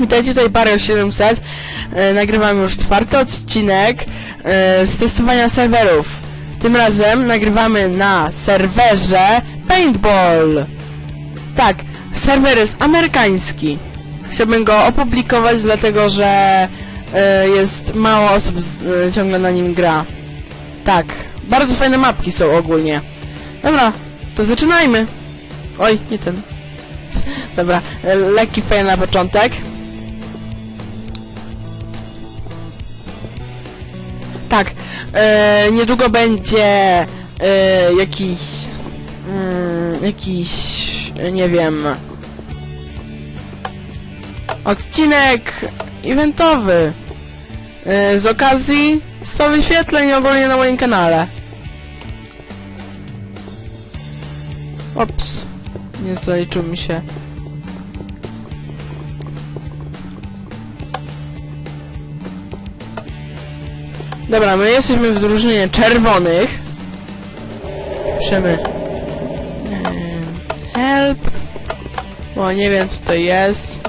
Witajcie tutaj Barrel 700. E, nagrywam już czwarty odcinek e, z testowania serwerów. Tym razem nagrywamy na serwerze Paintball. Tak, serwer jest amerykański. Chciałbym go opublikować, dlatego że e, jest mało osób z, e, ciągle na nim gra. Tak, bardzo fajne mapki są ogólnie. Dobra, to zaczynajmy. Oj, nie ten. Dobra, e, lekki fail na początek. Tak, e, niedługo będzie e, jakiś mm, jakiś e, nie wiem odcinek eventowy e, z okazji 100 wyświetleń ogólnie na moim kanale. Ops, nie zaliczył mi się. Dobra, my jesteśmy w drużynie czerwonych. Piszemy em, help. Bo nie wiem co to jest.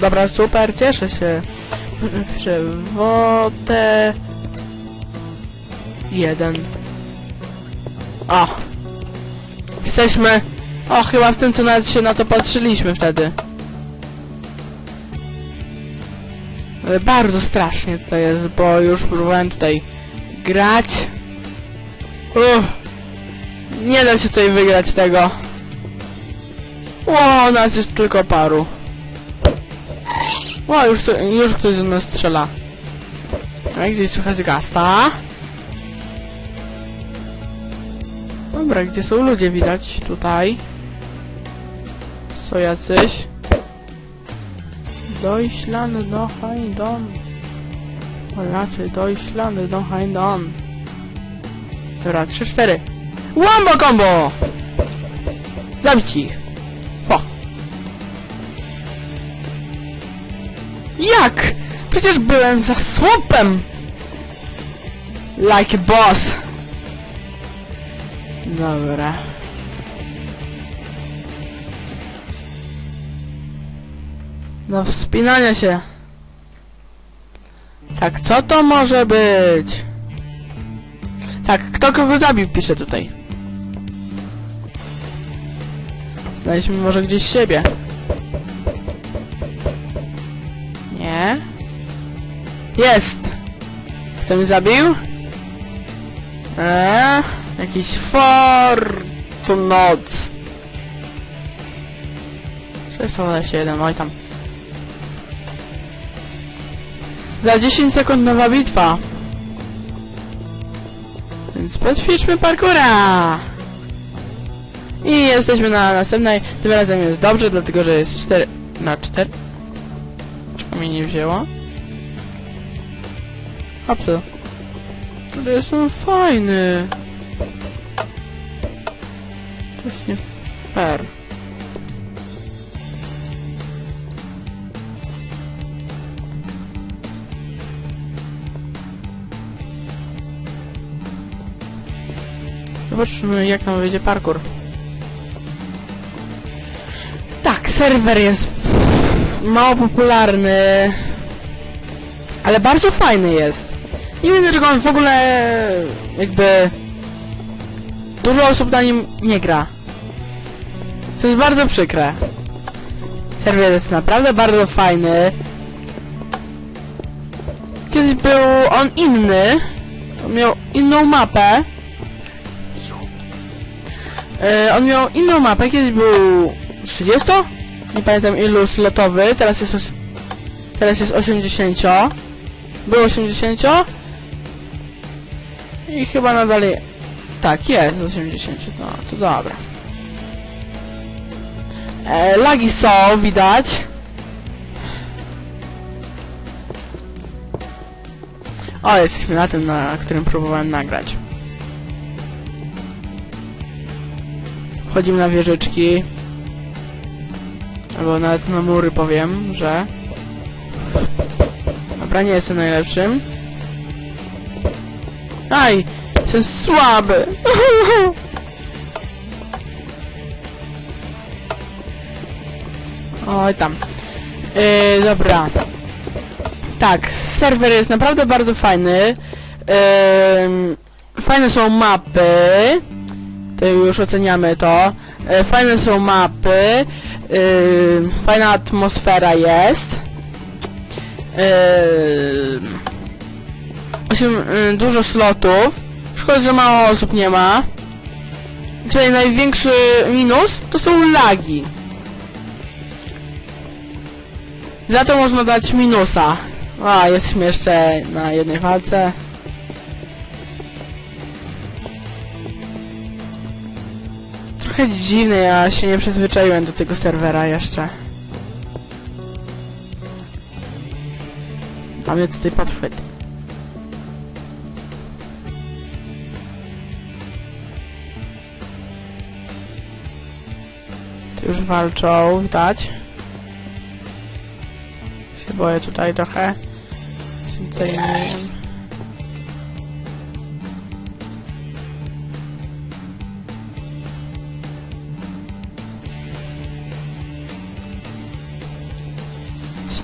Dobra, super, cieszę się. Przewotę. Jeden. O! Jesteśmy. O, chyba w tym co nawet się na to patrzyliśmy wtedy. Bardzo strasznie to jest, bo już próbowałem tutaj grać. Uff. Nie da się tutaj wygrać tego. O, nas jest tylko paru. O, już, już ktoś do nas strzela. A gdzieś słychać gasta. Dobra, gdzie są ludzie widać? Tutaj. Są jacyś. Deutschland do Haidon. Polacy, Deutschland do Haidon. Dobra, 3-4. Wombo combo! Zabić ich. Fo. Jak? Przecież byłem za słupem! Like a boss. Dobra. No wspinania się. Tak, co to może być? Tak, kto kogo zabił, pisze tutaj. Znaleźliśmy może gdzieś siebie. Nie? Jest! Kto mnie zabił? Eee, jakiś Fortunot. 627, oj tam. Za 10 sekund nowa bitwa. Więc poćwiczmy parkura. I jesteśmy na następnej. Tym razem jest dobrze, dlatego że jest 4 na 4. Czego mnie nie wzięło? Hopsa. Ale jestem fajny. To jest nie fair. Zobaczmy jak nam wyjdzie parkour. Tak, serwer jest mało popularny, ale bardzo fajny jest. Nie wiem dlaczego on w ogóle jakby dużo osób na nim nie gra. To jest bardzo przykre. Serwer jest naprawdę bardzo fajny. Kiedyś był on inny. On miał inną mapę. E, on miał inną mapę, kiedyś był 30? Nie pamiętam ilu slotowy, teraz jest teraz jest 80. Był 80 i chyba nadal. Tak, jest 80, no to dobra. E, lagi są, widać. O, jesteśmy na tym, na którym próbowałem nagrać. Wchodzimy na wieżyczki. Albo nawet na mury powiem, że... Dobra, nie jestem najlepszym. Aj! Jestem słaby! Oj tam. Yy, dobra. Tak, serwer jest naprawdę bardzo fajny. Yy, fajne są mapy. To już oceniamy to. Yy, fajne są mapy. Yy, fajna atmosfera jest. Dużo slotów. Szkoda, że mało osób nie ma. Czyli największy minus to są lagi. Za to można dać minusa. A, jesteśmy jeszcze na jednej walce. Trochę dziwne, ja się nie przyzwyczaiłem do tego serwera jeszcze. A mnie tutaj podchwyt. Tu już walczą, widać. Się boję tutaj trochę. Tutaj nie wiem.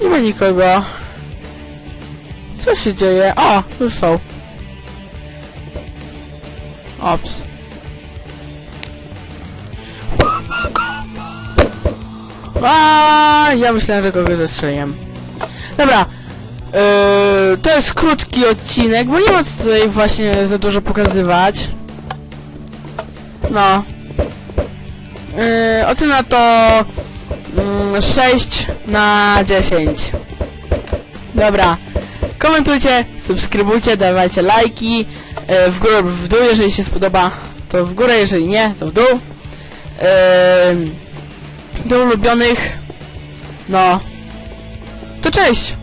Nie ma nikogo. Co się dzieje? O, już są. Ops. A, ja myślałem, że kogoś zastrzeliłem. Dobra. Yy, to jest krótki odcinek, bo nie ma co tutaj właśnie za dużo pokazywać. No. Yy, ocena to mm, 6 na 10. Dobra. Komentujcie, subskrybujcie, dawajcie lajki. Yy, w górę, w dół, jeżeli się spodoba, to w górę, jeżeli nie, to w dół. Do ulubionych. No. To cześć!